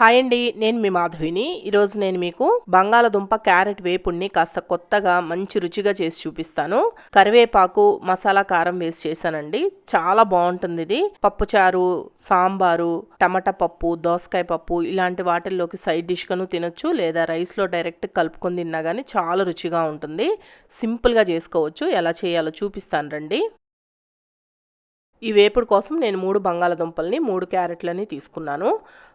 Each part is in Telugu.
హాయ్ అండి నేను మీ మాధవిని. ఈరోజు నేను మీకు బంగాళదుంప క్యారెట్ వేపుడిని కాస్త కొత్తగా మంచి రుచిగా చేసి చూపిస్తాను. కరివేపాకు మసాలా కారం వేసి చేశానండి. చాలా బాగుంటుంది ఇది. పప్పుచారు సాంబారు టమాటా పప్పు దోసకాయ పప్పు ఇలాంటి వాటిల్లోకి సైడ్ డిష్గాను తినొచ్చు లేదా రైస్లో డైరెక్ట్ కలుపుకొని తిన్నా కానీ చాలా రుచిగా ఉంటుంది. సింపుల్గా చేసుకోవచ్చు. ఎలా చేయాలో చూపిస్తాను రండి. ఈ వేపుడు కోసం నేను మూడు బంగాళదుంపల్ని మూడు క్యారెట్లని తీసుకున్నాను.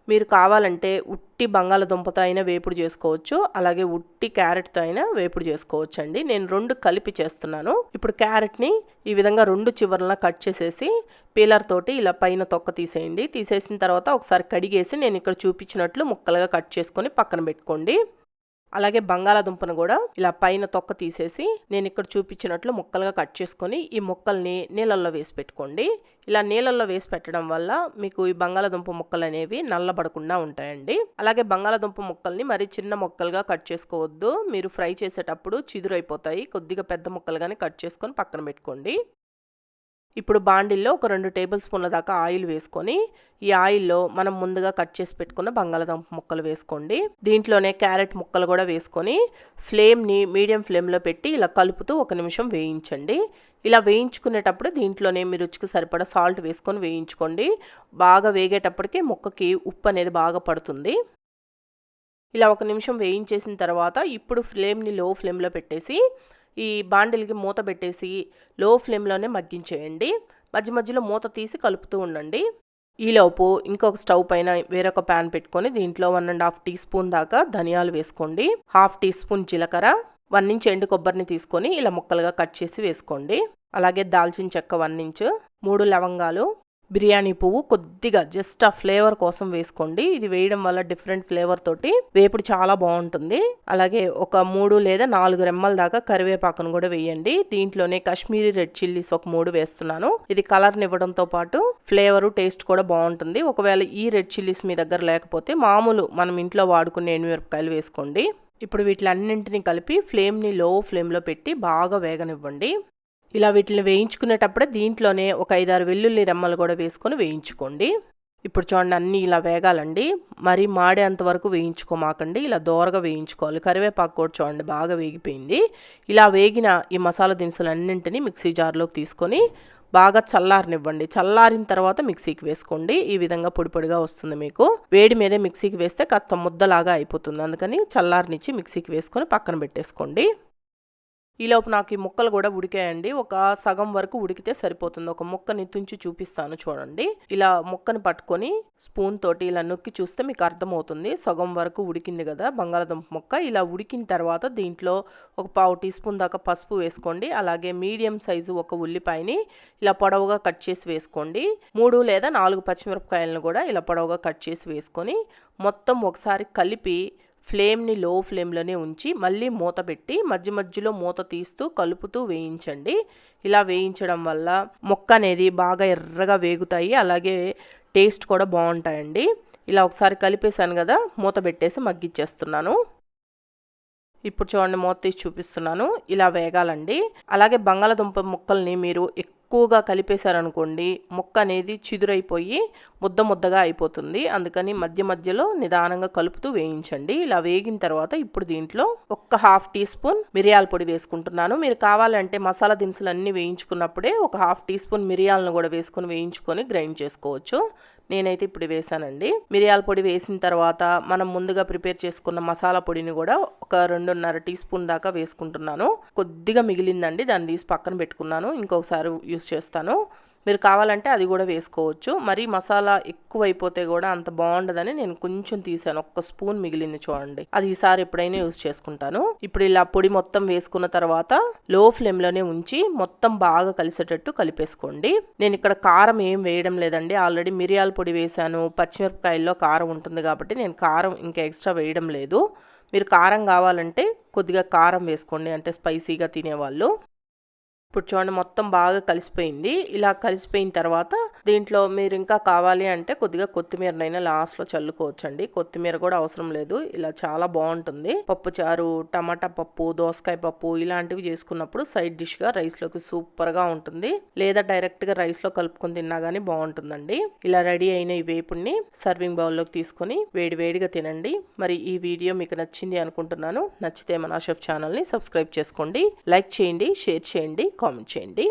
మీరు కావాలంటే ఉట్టి బంగాళదుంపతో అయినా వేపుడు చేసుకోవచ్చు. అలాగే ఉట్టి క్యారెట్తో అయినా వేపుడు చేసుకోవచ్చు అండి నేను రెండు కలిపి చేస్తున్నాను. ఇప్పుడు క్యారెట్ని ఈ విధంగా రెండు చివరన కట్ చేసేసి పీలర్ తోటి ఇలా పైన తొక్క తీసేయండి. తీసేసిన తర్వాత ఒకసారి కడిగేసి నేను ఇక్కడ చూపించినట్లు ముక్కలుగా కట్ చేసుకొని పక్కన పెట్టుకోండి. అలాగే బంగాళాదుంపను కూడా ఇలా పైన తొక్క తీసేసి నేను ఇక్కడ చూపించినట్లు ముక్కలుగా కట్ చేసుకొని ఈ ముక్కల్ని నీళ్ళల్లో వేసి పెట్టుకోండి. ఇలా నీళ్ళల్లో వేసి పెట్టడం వల్ల మీకు ఈ బంగాళాదుంప ముక్కలు అనేవి నల్లబడకుండా ఉంటాయండి. అలాగే బంగాళాదుంప ముక్కల్ని మరి చిన్న ముక్కలుగా కట్ చేసుకోవద్దు. మీరు ఫ్రై చేసేటప్పుడు చిదురైపోతాయి. కొద్దిగా పెద్ద ముక్కలుగానే కట్ చేసుకొని పక్కన పెట్టుకోండి. ఇప్పుడు బాండిల్లో ఒక రెండు టేబుల్ స్పూన్ల దాకా ఆయిల్ వేసుకొని ఈ ఆయిల్లో మనం ముందుగా కట్ చేసి పెట్టుకున్న బంగాళదుంప ముక్కలు వేసుకోండి. దీంట్లోనే క్యారెట్ ముక్కలు కూడా వేసుకొని ఫ్లేమ్ని మీడియం ఫ్లేమ్లో పెట్టి ఇలా కలుపుతూ ఒక నిమిషం వేయించండి. ఇలా వేయించుకునేటప్పుడు దీంట్లోనే మీ రుచికి సరిపడా సాల్ట్ వేసుకొని వేయించుకోండి. బాగా వేగేటప్పటికి ముక్కకి ఉప్పు అనేది బాగా పడుతుంది. ఇలా ఒక నిమిషం వేయించేసిన తర్వాత ఇప్పుడు ఫ్లేమ్ని లో ఫ్లేమ్లో పెట్టేసి ఈ బాండిల్కి మూత పెట్టేసి లో ఫ్లేమ్లోనే మగ్గించేయండి. మధ్య మధ్యలో మూత తీసి కలుపుతూ ఉండండి. ఈలోపు ఇంకొక స్టవ్ పైన వేరొక ప్యాన్ పెట్టుకొని దీంట్లో one and half teaspoon దాకా ధనియాలు వేసుకోండి. హాఫ్ టీ స్పూన్ జీలకర్ర వన్ ఇంచ్ ఎండు కొబ్బరిని తీసుకొని ఇలా ముక్కలుగా కట్ చేసి వేసుకోండి. అలాగే దాల్చిన చెక్క వన్ ఇంచ్ మూడు లవంగాలు బిర్యానీ పువ్వు కొద్దిగా జస్ట్ ఆ ఫ్లేవర్ కోసం వేసుకోండి. ఇది వేయడం వల్ల డిఫరెంట్ ఫ్లేవర్ తోటి వేపుడు చాలా బాగుంటుంది. అలాగే ఒక మూడు లేదా నాలుగు రెమ్మల దాకా కరివేపాకును కూడా వేయండి. దీంట్లోనే కాశ్మీరీ రెడ్ చిల్లీస్ ఒక మూడు వేస్తున్నాను. ఇది కలర్ ఇవ్వడంతో పాటు ఫ్లేవర్ టేస్ట్ కూడా బాగుంటుంది. ఒకవేళ ఈ రెడ్ చిల్లీస్ మీ దగ్గర లేకపోతే మామూలు మనం ఇంట్లో వాడుకునే ఎనిమిరపకాయలు వేసుకోండి. ఇప్పుడు వీటిలన్నింటినీ కలిపి ఫ్లేమ్ని లో ఫ్లేమ్లో పెట్టి బాగా వేగనివ్వండి. ఇలా వీటిని వేయించుకునేటప్పుడే దీంట్లోనే ఒక ఐదారు వెల్లుల్లి రెమ్మలు కూడా వేసుకొని వేయించుకోండి. ఇప్పుడు చూడండి అన్నీ ఇలా వేగాలండి. మరి మాడేంత వరకు వేయించుకోమాకండి. ఇలా దోరగా వేయించుకోవాలి. కరివేపాకు కూడా చూడండి బాగా వేగిపోయింది. ఇలా వేగిన ఈ మసాలా దినుసులు అన్నింటినీ మిక్సీ జార్లోకి తీసుకొని బాగా చల్లారనివ్వండి. చల్లారిన తర్వాత మిక్సీకి వేసుకోండి. ఈ విధంగా పొడి పొడిగా వస్తుంది మీకు. వేడి మీదే మిక్సీకి వేస్తే కత్త ముద్దలాగా అయిపోతుంది. అందుకని చల్లారనిచ్చి మిక్సీకి వేసుకొని పక్కన పెట్టేసుకోండి. ఈలోపు నాకు ఈ ముక్కలు కూడా ఉడికాయండి. ఒక సగం వరకు ఉడికితే సరిపోతుంది. ఒక ముక్కని తుంచి చూపిస్తాను చూడండి. ఇలా ముక్కని పట్టుకొని స్పూన్ తోటి ఇలా నొక్కి చూస్తే మీకు అర్థమవుతుంది. సగం వరకు ఉడికింది కదా బంగాళాదుంప ముక్క. ఇలా ఉడికిన తర్వాత దీంట్లో ఒక పావు టీ స్పూన్ దాకా పసుపు వేసుకోండి. అలాగే మీడియం సైజు ఒక ఉల్లిపాయని ఇలా పొడవుగా కట్ చేసి వేసుకోండి. మూడు లేదా నాలుగు పచ్చిమిరపకాయలను కూడా ఇలా పొడవుగా కట్ చేసి వేసుకొని మొత్తం ఒకసారి కలిపి ఫ్లేమ్ని లో ఫ్లేమ్లోనే ఉంచి మళ్ళీ మూత పెట్టి మధ్య మధ్యలో మూత తీస్తూ కలుపుతూ వేయించండి. ఇలా వేయించడం వల్ల మొక్క అనేది బాగా ఎర్రగా వేగుతాయి. అలాగే టేస్ట్ కూడా బాగుంటాయండి. ఇలా ఒకసారి కలిపేశాను కదా మూత పెట్టేసి మగ్గిచ్చేస్తున్నాను. ఇప్పుడు చూడండి మూత తీసి చూపిస్తున్నాను. ఇలా వేగాలండి. అలాగే బంగాళదుంప ముక్కల్ని మీరు ఎక్కువగా కలిపేశారనుకోండి ముక్క అనేది చిదురైపోయి ముద్ద ముద్దగా అయిపోతుంది. అందుకని మధ్య మధ్యలో నిదానంగా కలుపుతూ వేయించండి. ఇలా వేగిన తర్వాత ఇప్పుడు దీంట్లో ఒక్క హాఫ్ టీ స్పూన్ మిరియాల పొడి వేసుకుంటున్నాను. మీరు కావాలంటే మసాలా దినుసులు అన్నీ వేయించుకున్నప్పుడే ఒక హాఫ్ టీ స్పూన్ మిరియాలను కూడా వేసుకొని వేయించుకొని గ్రైండ్ చేసుకోవచ్చు. నేనైతే ఇప్పుడు వేసానండి. మిరియాల పొడి వేసిన తర్వాత మనం ముందుగా ప్రిపేర్ చేసుకున్న మసాలా పొడిని కూడా ఒక రెండున్నర టీ స్పూన్ దాకా వేసుకుంటున్నాను. కొద్దిగా మిగిలిందండి దాన్ని తీసి పక్కన పెట్టుకున్నాను. ఇంకొకసారి యూస్ చేస్తాను. మీరు కావాలంటే అది కూడా వేసుకోవచ్చు. మరి మసాలా ఎక్కువైపోతే కూడా అంత బాగుండదని నేను కొంచెం తీసాను. ఒక్క స్పూన్ మిగిలింది చూడండి. అది ఈసారి ఎప్పుడైనా యూస్ చేసుకుంటాను. ఇప్పుడు ఇలా పొడి మొత్తం వేసుకున్న తర్వాత లో ఫ్లేమ్లోనే ఉంచి మొత్తం బాగా కలిసేటట్టు కలిపేసుకోండి. నేను ఇక్కడ కారం ఏం వేయడం లేదండి. ఆల్రెడీ మిరియాల పొడి వేసాను పచ్చిమిరపకాయల్లో కారం ఉంటుంది కాబట్టి నేను కారం ఇంకా ఎక్స్ట్రా వేయడం లేదు. మీరు కారం కావాలంటే కొద్దిగా కారం వేసుకోండి. అంటే స్పైసీగా తినేవాళ్ళు. ఇప్పుడు చూడండి మొత్తం బాగా కలిసిపోయింది. ఇలా కలిసిపోయిన తర్వాత దీంట్లో మీరు ఇంకా కావాలి అంటే కొద్దిగా కొత్తిమీరనైనా లాస్ట్లో చల్లుకోవచ్చండి. కొత్తిమీర కూడా అవసరం లేదు. ఇలా చాలా బాగుంటుంది. పప్పుచారు టమాటా పప్పు దోసకాయ పప్పు ఇలాంటివి చేసుకున్నప్పుడు సైడ్ డిష్గా రైస్లోకి సూపర్గా ఉంటుంది. లేదా డైరెక్ట్గా రైస్లో కలుపుకొని తిన్నా కానీ బాగుంటుందండి. ఇలా రెడీ అయిన ఈ వేపుడిని సర్వింగ్ బౌల్లోకి తీసుకొని వేడివేడిగా తినండి. మరి ఈ వీడియో మీకు నచ్చింది అనుకుంటున్నాను. నచ్చితే మన షెఫ్ ఛానల్ని సబ్స్క్రైబ్ చేసుకోండి. లైక్ చేయండి షేర్ చేయండి కామెంట్ చేయండి.